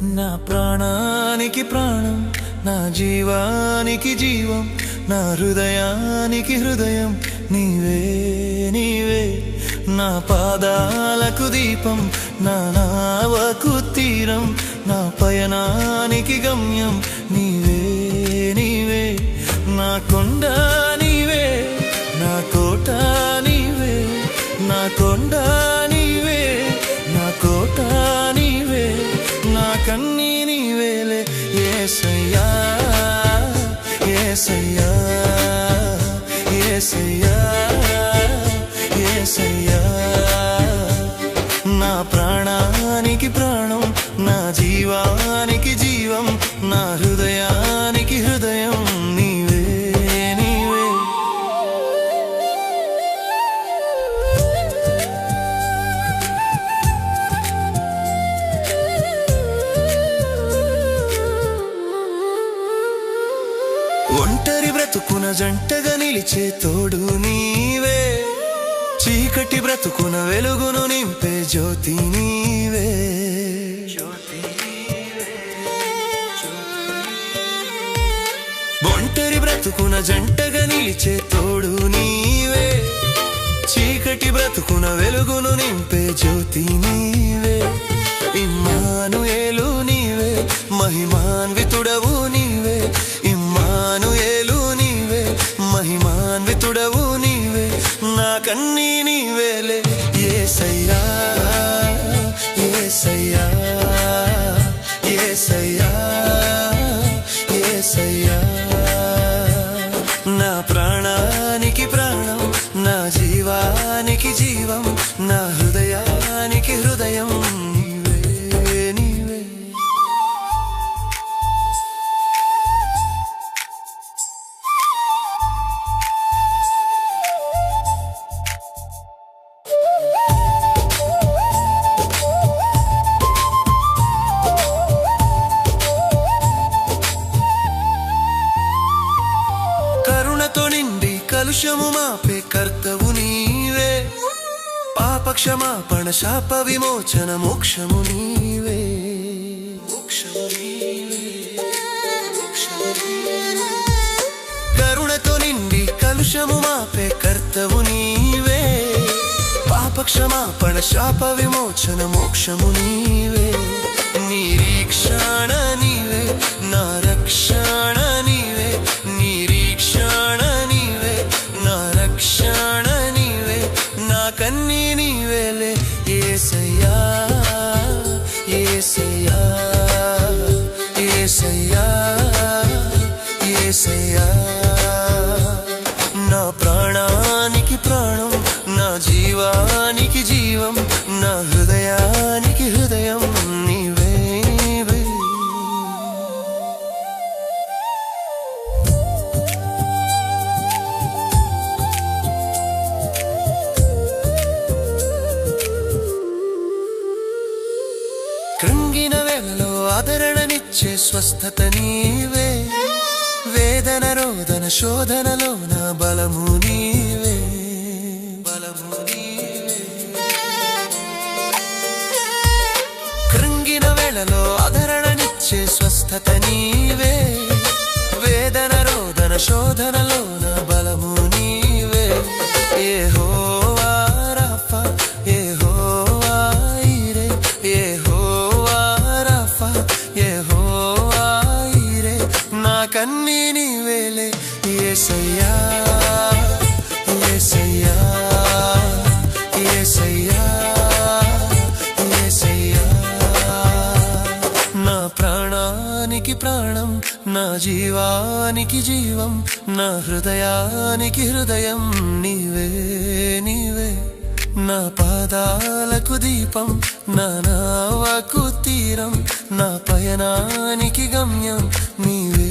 నా ప్రాణానికి ప్రాణం నా జీవానికి జీవం నా హృదయానికి హృదయం నీవే నీవే. నా పాదాలకు దీపం నా నావకు తీరం నా పయనానికి గమ్యం నీవే నీవే. నా కొండ నీవే నా కోట నీవే నా కొండ ఏసయ్యా ఏసయ్యా ఏసయ్యా ఏసయ్యా. నా ప్రాణానికి ప్రాణం నా జీవా జంటగా నిలిచే తోడు నీవే. చీకటి బ్రతుకున వెలుగును నింపే జ్యోతి నీవే. ఒంటరి బ్రతుకున జంటగా నిలిచే తోడు నీవే. చీకటి బ్రతుకున వెలుగును నింపే జ్యోతి నీవే. ఇమ్మాను ఏలు నీవే. మహిమాన్వితుడవు కన్నీ నీవేలే ఏసయ్యా ఏసయ్యా ఏసయ్యా ఏసయ్యా. నా ప్రాణానికి ప్రాణం నా జీవానికి జీవం నా నిండి మాపే కర్తవు నీవే పాప క్షమాపణ శాప విమోచన మోక్షము నీవే. కరుణతో నిండి కలుషము మాపే కర్తవు నీవే పాప క్షమాపణ శాప విమోచన మోక్షము నీవే నిరీక్షణ ఏసయ్యా ఏసయ్యా ఏసయ్యా. నా ప్రాణానికి ప్రాణం నా జీవానికి జీవం నా హృదయా ఇచ్చే స్వస్థత నీవే. వేదన రోదన శోధనలో నా బలము నీవే. బలము కృంగిన వేళలో ఆదరణనిచ్చే స్వస్థత నీవే. వేదన రోదన శోధనలో నా బలము నీవే. ఏహో యేసయ్యా యేసయ్యా యేసయ్యా యేసయ్యా నా ప్రాణానికి ప్రాణం నా జీవానికి జీవం నా హృదయానికి హృదయం నీవే నీవే. నా పాదాలకు దీపం నా నావకు తీరం నా పయనానికి గమ్యం నీవే.